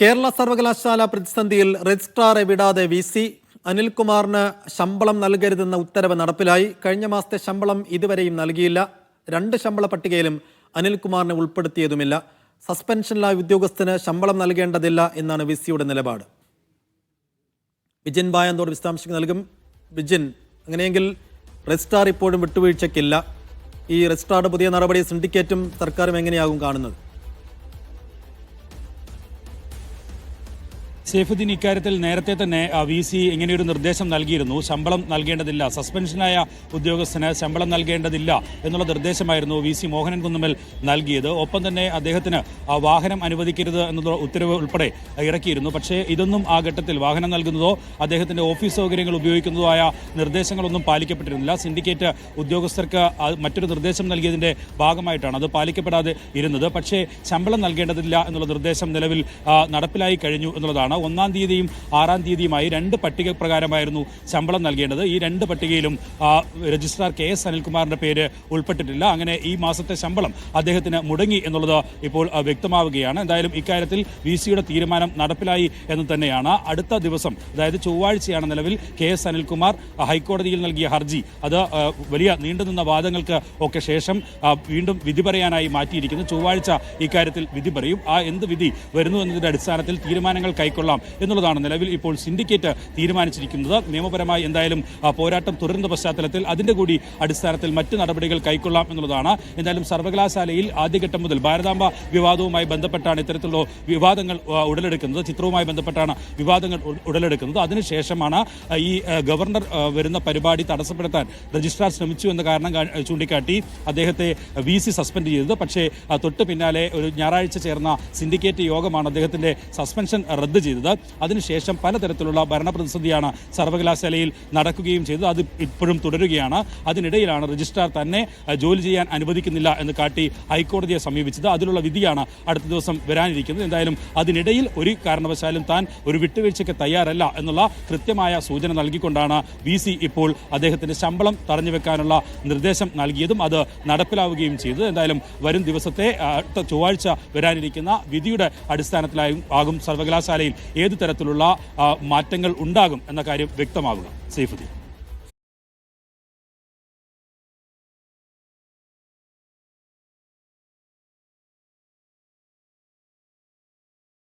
കേരള സർവകലാശാല പ്രതിസന്ധിയിൽ രജിസ്ട്രാറെ വിടാതെ വി സി. അനിൽകുമാറിന് ശമ്പളം നൽകരുതെന്ന ഉത്തരവ് നടപ്പിലായി. കഴിഞ്ഞ മാസത്തെ ശമ്പളം ഇതുവരെയും നൽകിയില്ല. രണ്ട് ശമ്പള പട്ടികയിലും അനിൽകുമാറിനെ ഉൾപ്പെടുത്തിയതുമില്ല. സസ്പെൻഷനിലായ ഉദ്യോഗസ്ഥന് ശമ്പളം നൽകേണ്ടതില്ല എന്നാണ് വി സിയുടെ നിലപാട്. വിജിൻ ബായന്തോട് വിശദാംശങ്ങൾ നൽകും. വിജിൻ അങ്ങനെയെങ്കിൽ രജിസ്ട്രാർ ഇപ്പോഴും വിട്ടുവീഴ്ചയ്ക്കില്ല. ഈ രജിസ്ട്രാറുടെ പുതിയ നടപടി സിൻഡിക്കേറ്റും സർക്കാരും എങ്ങനെയാകും കാണുന്നത്? സേഫുദ്ദീൻ ഇക്കാര്യത്തിൽ നേരത്തെ തന്നെ വി സി ഇങ്ങനെയൊരു നിർദ്ദേശം നൽകിയിരുന്നു. ശമ്പളം നൽകേണ്ടതില്ല. സസ്പെൻഷനായ ഉദ്യോഗസ്ഥന് ശമ്പളം നൽകേണ്ടതില്ല എന്നുള്ള നിർദ്ദേശമായിരുന്നു വി സി മോഹനൻ കുന്നുമൽ നൽകിയത്. ഒപ്പം തന്നെ അദ്ദേഹത്തിന് വാഹനം അനുവദിക്കരുത് എന്നുള്ള ഉത്തരവ് ഉൾപ്പെടെ ഇറക്കിയിരുന്നു. പക്ഷേ ഇതൊന്നും ആ ഘട്ടത്തിൽ വാഹനം നൽകുന്നതോ അദ്ദേഹത്തിന്റെ ഓഫീസ് സൗകര്യങ്ങൾ ഉപയോഗിക്കുന്നതോ ആയ നിർദ്ദേശങ്ങളൊന്നും പാലിക്കപ്പെട്ടിരുന്നില്ല. സിൻഡിക്കേറ്റ് ഉദ്യോഗസ്ഥർക്ക് മറ്റൊരു നിർദ്ദേശം നൽകിയതിന്റെ ഭാഗമായിട്ടാണ് അത് പാലിക്കപ്പെടാതെ ഇരുന്നത്. പക്ഷേ ശമ്പളം നൽകേണ്ടതില്ല എന്നുള്ള നിർദ്ദേശം നിലവിൽ നടപ്പിലായി കഴിഞ്ഞു എന്നുള്ളതാണ് ഒന്നാം തീയതിയും ആറാം തീയതിയുമായി രണ്ട് പട്ടിക പ്രകാരമായിരുന്നു ശമ്പളം നൽകേണ്ടത്. ഈ രണ്ട് പട്ടികയിലും രജിസ്ട്രാർ കെ എസ് അനിൽകുമാറിന്റെ പേര് ഉൾപ്പെട്ടിട്ടില്ല. അങ്ങനെ ഈ മാസത്തെ ശമ്പളം അദ്ദേഹത്തിന് മുടങ്ങി എന്നുള്ളത് ഇപ്പോൾ വ്യക്തമാവുകയാണ്. എന്തായാലും ഇക്കാര്യത്തിൽ വി സിയുടെ തീരുമാനം നടപ്പിലായി എന്ന് തന്നെയാണ് അടുത്ത ദിവസം അതായത് ചൊവ്വാഴ്ചയാണ് നിലവിൽ കെ എസ് അനിൽകുമാർ ഹൈക്കോടതിയിൽ നൽകിയ ഹർജി. അത് വലിയ നീണ്ടുനിന്ന വാദങ്ങൾക്ക് ഒക്കെ ശേഷം വീണ്ടും വിധി പറയാനായി മാറ്റിയിരിക്കുന്നു. ചൊവ്വാഴ്ച ഇക്കാര്യത്തിൽ വിധി പറയും. ആ എന്ത് വിധി വരുന്നു എന്നതിന്റെ അടിസ്ഥാനത്തിൽ തീരുമാനങ്ങൾ കൈക്കൊള്ളാം എന്നുള്ളതാണ് നിലവിൽ ഇപ്പോൾ സിൻഡിക്കേറ്റ് തീരുമാനിച്ചിരിക്കുന്നത്. നിയമപരമായി എന്തായാലും പോരാട്ടം തുടരുന്ന പശ്ചാത്തലത്തിൽ അതിന്റെ കൂടി അടിസ്ഥാനത്തിൽ മറ്റ് നടപടികൾ കൈക്കൊള്ളാം എന്നുള്ളതാണ്. എന്തായാലും സർവകലാശാലയിൽ ആദ്യഘട്ടം മുതൽ ഭാരതാംബ വിവാദവുമായി ബന്ധപ്പെട്ടാണ് ഇത്തരത്തിലുള്ള വിവാദങ്ങൾ ഉടലെടുക്കുന്നത്. ചിത്രവുമായി ബന്ധപ്പെട്ടാണ് വിവാദങ്ങൾ ഉടലെടുക്കുന്നത്. അതിനുശേഷമാണ് ഈ ഗവർണർ വരുന്ന പരിപാടി തടസ്സപ്പെടുത്താൻ രജിസ്ട്രാർ ശ്രമിച്ചു എന്ന കാരണം ചൂണ്ടിക്കാട്ടി അദ്ദേഹത്തെ വി സി സസ്പെൻഡ് ചെയ്തത്. പക്ഷേ തൊട്ട് പിന്നാലെ ഒരു ഞായറാഴ്ച ചേർന്ന സിൻഡിക്കേറ്റ് യോഗമാണ് അദ്ദേഹത്തിന്റെ സസ്പെൻഷൻ റദ്ദ് ചെയ്തത്. അതിനുശേഷം പലതരത്തിലുള്ള ഭരണപ്രതിസന്ധിയാണ് സർവകലാശാലയിൽ നടക്കുകയും ചെയ്തത്. അത് ഇപ്പോഴും തുടരുകയാണ്. അതിനിടയിലാണ് രജിസ്ട്രാർ തന്നെ ജോലി ചെയ്യാൻ അനുവദിക്കുന്നില്ല എന്ന് കാട്ടി ഹൈക്കോടതിയെ സമീപിച്ചത്. അതിലുള്ള വിധിയാണ് അടുത്ത ദിവസം വരാനിരിക്കുന്നത്. എന്തായാലും അതിനിടയിൽ ഒരു കാരണവശാലും താൻ ഒരു വിട്ടുവീഴ്ചയ്ക്ക് തയ്യാറല്ല എന്നുള്ള കൃത്യമായ സൂചന നൽകിക്കൊണ്ടാണ് വി സി ഇപ്പോൾ അദ്ദേഹത്തിന്റെ ശമ്പളം തടഞ്ഞു വെക്കാനുള്ള നിർദ്ദേശം നൽകിയതും അത് നടപ്പിലാവുകയും ചെയ്തത്. എന്തായാലും വരും ദിവസത്തെ അടുത്ത ചൊവ്വാഴ്ച വരാനിരിക്കുന്ന വിധിയുടെ അടിസ്ഥാനത്തിലായും ആകും സർവകലാശാലയിൽ ഏതു തരത്തിലുള്ള മാറ്റങ്ങൾ ഉണ്ടാകും എന്ന കാര്യം വ്യക്തമാവുക സൈഫുദ്ദീൻ.